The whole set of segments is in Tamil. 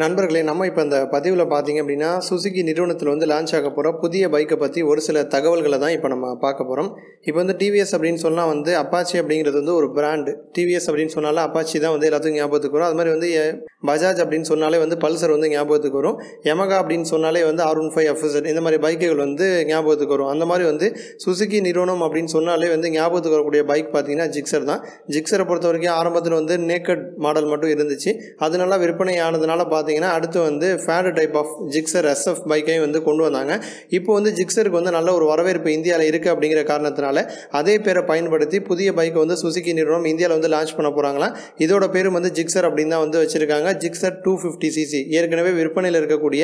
நண்பர்களே நம்ம இப்போ இந்த பதிவில் பார்த்தீங்க அப்படின்னா சுசுகி நிறுவனத்தில் வந்து லான்ச் ஆக போகிற புதிய பைக்கை பற்றி ஒரு சில தகவல்களை தான் இப்போ நம்ம பார்க்க போகிறோம் இப்போ வந்து டிவிஎஸ் அப்படின்னு சொன்னால் வந்து அப்பாச்சி அப்படிங்கிறது வந்து ஒரு பிராண்டு டிவிஎஸ் அப்படின்னு சொன்னாலே அப்பாச்சி தான் வந்து எல்லாத்துக்கும் ஞாபகத்துக்கு வரும். அது மாதிரி வந்து பஜாஜ் அப்படின்னு சொன்னாலே வந்து பல்சர் வந்து ஞாபகத்துக்கு வரும். யமகா அப்படின்னு சொன்னாலே வந்து ஆர் ஒன் ஃபைவ் எஃப்எஸ்எட் இந்த மாதிரி பைக்குகள் வந்து ஞாபகத்துக்கு வரும். அந்த மாதிரி வந்து சுசுகி நிறுவனம் அப்படின்னு சொன்னாலே வந்து ஞாபகத்துக்கு வரக்கூடிய பைக் பார்த்தீங்கன்னா ஜிக்ஸர் தான். ஜிக்ஸரை பொறுத்த வரைக்கும் ஆரம்பத்தில் வந்து நேக்கட் மாடல் மட்டும் இருந்துச்சு. அது நல்லா விற்பனை ஆனதுனால பார்த்து பார்த்தீங்கன்னா அடுத்து வந்து fade type of Gixxer SF பைக்கையும் வந்து கொண்டு வந்தாங்க. இப்போ வந்து ஜிக்ஸருக்கு வந்து நல்ல ஒரு வரவேற்பு இந்தியாவில் இருக்குது அப்படிங்கிற காரணத்தினால அதே பேரை பயன்படுத்தி புதிய பைக்கை வந்து சுசுகி நிறுவனம் இந்தியாவில் வந்து லான்ச் பண்ண போகிறாங்களா இதோட பேரும் வந்து ஜிக்ஸர் அப்படின்னு தான் வந்து வச்சுருக்காங்க. ஜிக்ஸர் டூ ஃபிஃப்டி சிசி ஏற்கனவே விற்பனையில் இருக்கக்கூடிய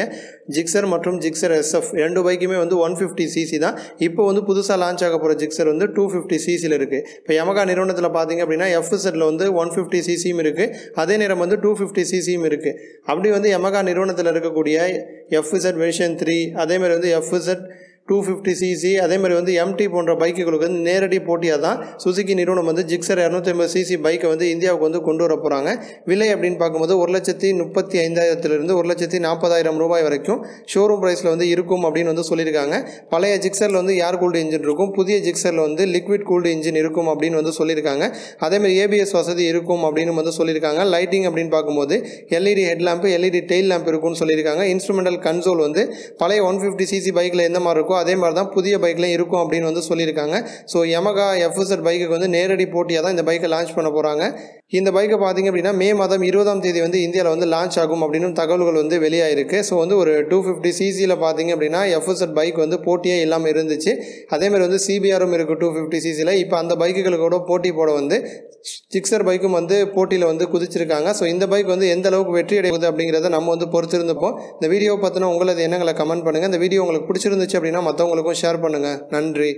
ஜிக்ஸர் மற்றும் ஜிக்ஸர் எஸ்எஃப் ரெண்டு பைக்குமே வந்து ஒன் ஃபிஃப்டி சிசி தான். இப்போ வந்து புதுசாக லான்ச் ஆக போகிற ஜிக்ஸர் வந்து டூ ஃபிஃப்டி சிசியில் இருக்குது இப்போ யமகா நிறுவனத்தில் பார்த்தீங்க அப்படின்னா எஃப்எஸ்எட்டில் வந்து ஒன் ஃபிஃப்டி சிசியும் இருக்குது அதே நேரம் வந்து டூ ஃபிஃப்டி சிசியும் இருக்குது அப்படி வந்து எமகா நிறுவனத்தில் இருக்கக்கூடிய எஃப்இசட் வெர்ஷன் த்ரீ அதேமாதிரி வந்து எஃப்இசட் டூ ஃபிஃப்டி சிசி அதேமாதிரி வந்து எம்டி போன்ற பைக்குகளுக்கு வந்து நேரடி போட்டியாக தான் சுசுகி நிறுவனம் வந்து ஜிக்ஸர் இரநூத்தி ஐம்பது சிசி பைக்கை வந்து இந்தியாவுக்கு வந்து கொண்டு வர போகிறாங்க விலை அப்படின்னு பார்க்கும்போது ஒரு லட்சத்தி முப்பத்தி ஐந்தாயிரத்துலேருந்து ஒரு லட்சத்தி நாற்பதாயிரம் ரூபாய் வரைக்கும் ஷோரூம் ப்ரைஸில் வந்து இருக்கும் அப்படின்னு வந்து சொல்லியிருக்காங்க. பழைய ஜிக்ஸரில் வந்து ஏர் கூல்டு இன்ஜின் இருக்கும்? புதிய ஜிக்ஸரில் வந்து லிக்விட் கூல்டு இன்ஜின் இருக்கும் அப்படின்னு வந்து சொல்லியிருக்காங்க. அதேமாதிரி ஏபிஎஸ் வசதி இருக்கும் அப்படின்னு வந்து சொல்லியிருக்காங்க. லைட்டிங் அப்படின்னு பார்க்கும்போது LED head lamp LED tail lamp இருக்கும்னு சொல்லியிருக்காங்க. இன்ஸ்ட்ருமெண்டல் கன்சோல் வந்து பழைய ஒன் ஃபிஃப்டி சிசி பைக்கில் எந்த மாதிரி இருக்கும் இருக்கோ அதே மாதிரி தான் புதிய பைக்லையும் இருக்கும் அப்படின்னு வந்து சொல்லியிருக்காங்க. ஸோ யமகா எஃப்எஸ்எட் பைக்குக்கு வந்து நேரடி போட்டியாக தான் இந்த பைக்கை லான்ச் பண்ண போகிறாங்க இந்த பைக்கை பார்த்தீங்க அப்படின்னா மே மாதம் இருபதாம் தேதி வந்து இந்தியாவில் வந்து லான்ச் ஆகும் அப்படின்னு தகவல்கள் வந்து வெளியாயிருக்கு. ஸோ வந்து ஒரு டூ ஃபிஃப்டி சிசியில் பார்த்தீங்க அப்படின்னா எஃப்எஸ்எட் பைக் வந்து போட்டியே இல்லாமல் இருந்துச்சு. அதேமாதிரி வந்து சிபிஆரும் இருக்குது டூ ஃபிஃப்டி சிசியில் இப்போ அந்த பைக்குகளுக்கூட போட்டி போட வந்து சிக்ஸர் பைக்கும் வந்து போட்டியில் வந்து குதிச்சிருக்காங்க. ஸோ இந்த பைக் வந்து எந்த அளவுக்கு வெற்றி அடைவது அப்படிங்கிறத நம்ம வந்து பொறுத்திருந்தப்போ இந்த வீடியோ பார்த்தினா உங்களது எண்ணங்களை கமெண்ட் பண்ணுங்கள் இந்த வீடியோ உங்களுக்கு பிடிச்சிருந்துச்சு அப்படின்னா மற்றவங்களுக்கும் ஷேர் பண்ணுங்கள் நன்றி.